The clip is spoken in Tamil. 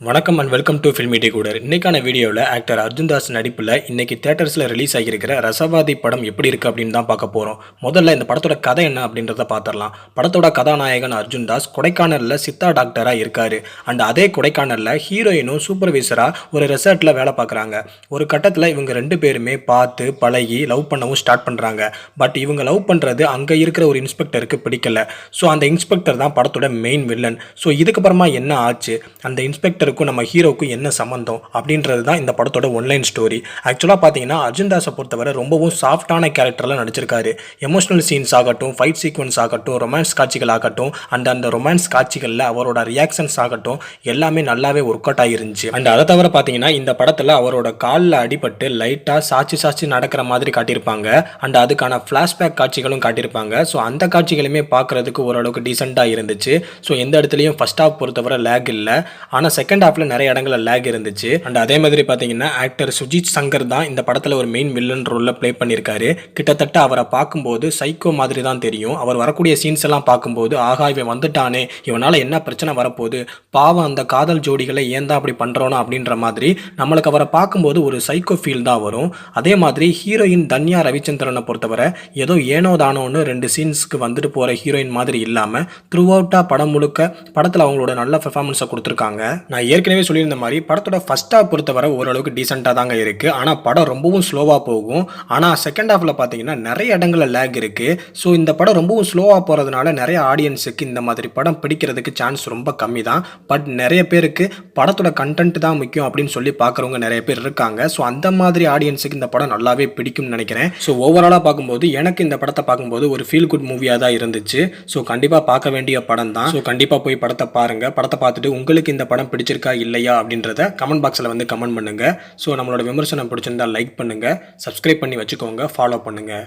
வணக்கம் அண்ட் வெல்கம் டு ஃபில்மி கூடர் இன்றைக்கான வீடியோவில் ஆக்டர் அர்ஜுன் தாஸ் நடிப்பில் இன்றைக்கி தேட்டர்ஸில் ரிலீஸ் ஆகியிருக்கிற ரசவாதி படம் எப்படி இருக்குது அப்படின்னு தான் பார்க்க போகிறோம் முதல்ல இந்த படத்தோட கதை என்ன அப்படின்றத பார்த்துடலாம். படத்தோட கதாநாயகன் அர்ஜுன் தாஸ் கொடைக்கானலில் சித்தா டாக்டராக இருக்கார். அண்ட் அதே கொடைக்கானலில் ஹீரோயினும் சூப்பர்வைசராக ஒரு ரெசார்ட்டில் வேலை பார்க்குறாங்க. ஒரு கட்டத்தில் இவங்க ரெண்டு பேருமே பார்த்து பழகி லவ் பண்ணவும் ஸ்டார்ட் பண்ணுறாங்க பட் இவங்க லவ் பண்ணுறது அங்கே இருக்கிற ஒரு இன்ஸ்பெக்டருக்கு பிடிக்கல. ஸோ அந்த இன்ஸ்பெக்டர் தான் படத்தோட மெயின் வில்லன் ஸோ இதுக்கப்புறமா என்ன ஆச்சு? அந்த இன்ஸ்பெக்டர் இன்ஸ்பெக்டருக்கும் நம்ம ஹீரோக்கும் என்ன சம்மந்தம் அப்படின்றது தான் இந்த படத்தோட ஒன்லைன் ஸ்டோரி ஆக்சுவலாக பார்த்தீங்கன்னா அர்ஜுன் தாஸை பொறுத்தவரை ரொம்பவும் சாஃப்டான கேரக்டரில் நடிச்சிருக்காரு. எமோஷனல் சீன்ஸ் ஆகட்டும் ஃபைட் சீக்வன்ஸ் ஆகட்டும் ரொமான்ஸ் காட்சிகள் ஆகட்டும் அண்ட் அந்த ரொமான்ஸ் காட்சிகளில் அவரோட ரியாக்ஷன்ஸ் ஆகட்டும் எல்லாமே நல்லாவே ஒர்க் அவுட் ஆகிருந்துச்சு அண்ட் அதை தவிர பார்த்தீங்கன்னா இந்த படத்தில் அவரோட காலில் அடிபட்டு லைட்டாக சாட்சி சாட்சி நடக்கிற மாதிரி காட்டியிருப்பாங்க. அண்ட் அதுக்கான ஃப்ளாஷ்பேக் காட்சிகளும் காட்டியிருப்பாங்க. ஸோ அந்த காட்சிகளுமே பார்க்குறதுக்கு ஓரளவுக்கு டீசெண்டாக இருந்துச்சு. ஸோ எந்த இடத்துலையும் ஃபர்ஸ்ட் ஹாஃப் பொறுத்தவரை லேக் இல்லை. ஆனால் செகண்ட் ஹாஃபில் நிறைய இடங்கள்ல லேக் இருந்துச்சு. அண்ட் அதே மாதிரி பார்த்தீங்கன்னா ஆக்டர் சுஜித் சங்கர் தான் இந்த படத்தில் ஒரு மெயின் வில்லன் ரோலில் ப்ளே பண்ணியிருக்காரு கிட்டத்தட்ட அவரை பார்க்கும்போது சைக்கோ மாதிரி தான் தெரியும். அவர் வரக்கூடிய சீன்ஸ் எல்லாம் பார்க்கும்போது ஆகா இவன் வந்துட்டானே. இவனால் என்ன பிரச்சனை வரப்போகுது? பாவம் அந்த காதல் ஜோடிகளை ஏன் தான் அப்படி பண்ணுறோனோ அப்படின்ற மாதிரி நம்மளுக்கு அவரை பார்க்கும்போது ஒரு சைக்கோ ஃபீல் தான் வரும். அதே மாதிரி ஹீரோயின் தன்யா ரவிச்சந்திரனை பொறுத்தவரை ஏதோ ஏனோ தானோன்னு ரெண்டு சீன்ஸ்க்கு வந்துட்டு போகிற ஹீரோயின் மாதிரி இல்லாமல் த்ரூ அவுட்டாக படம் முழுக்க படத்தில் அவங்களோட நல்ல பெர்ஃபார்மன்ஸை கொடுத்துருக்காங்க. நான் ஏற்கனவே சொல்லியிருந்த மாதிரி படத்தோட ஃபர்ஸ்ட் ஹாஃப் பொறுத்தவரை ஓரளவுக்கு டீசெண்டாக தாங்க இருக்குது ஆனால் படம் ரொம்பவும் ஸ்லோவாக போகும். ஆனால் செகண்ட் ஹாஃபில் பார்த்தீங்கன்னா நிறைய இடங்களில் லேக் இருக்குது ஸோ இந்த படம் ரொம்பவும் ஸ்லோவாக போகிறதுனால நிறைய ஆடியன்ஸுக்கு இந்த மாதிரி படம் பிடிக்கிறதுக்கு சான்ஸ் ரொம்ப கம்மி தான் பட் நிறைய பேருக்கு படத்தோட கண்டென்ட் தான் முக்கியம் அப்படின்னு சொல்லி பார்க்குறவங்க நிறைய பேர் இருக்காங்க. ஸோ அந்த மாதிரி ஆடியன்ஸுக்கு இந்த படம் நல்லாவே பிடிக்கும்னு நினைக்கிறேன். ஸோ ஓவராலாக பார்க்கும்போது எனக்கு இந்த படத்தை பார்க்கும்போது ஒரு ஃபீல் குட் மூவியாக தான் இருந்துச்சு. ஸோ கண்டிப்பாக பார்க்க வேண்டிய படம் தான் ஸோ கண்டிப்பாக போய் படத்தை பாருங்கள் படத்தை பார்த்துட்டு உங்களுக்கு இந்த படம் பிடிச்சிருக்கு பிடிச்சிருக்கா இல்லையா அப்படின்றத கமெண்ட் பாக்ஸில் வந்து கமெண்ட் பண்ணுங்கள் ஸோ நம்மளோட விமர்சனம் பிடிச்சிருந்தா லைக் பண்ணுங்கள் சப்ஸ்கிரைப் பண்ணி வச்சுக்கோங்க. ஃபாலோ பண்ணுங்கள்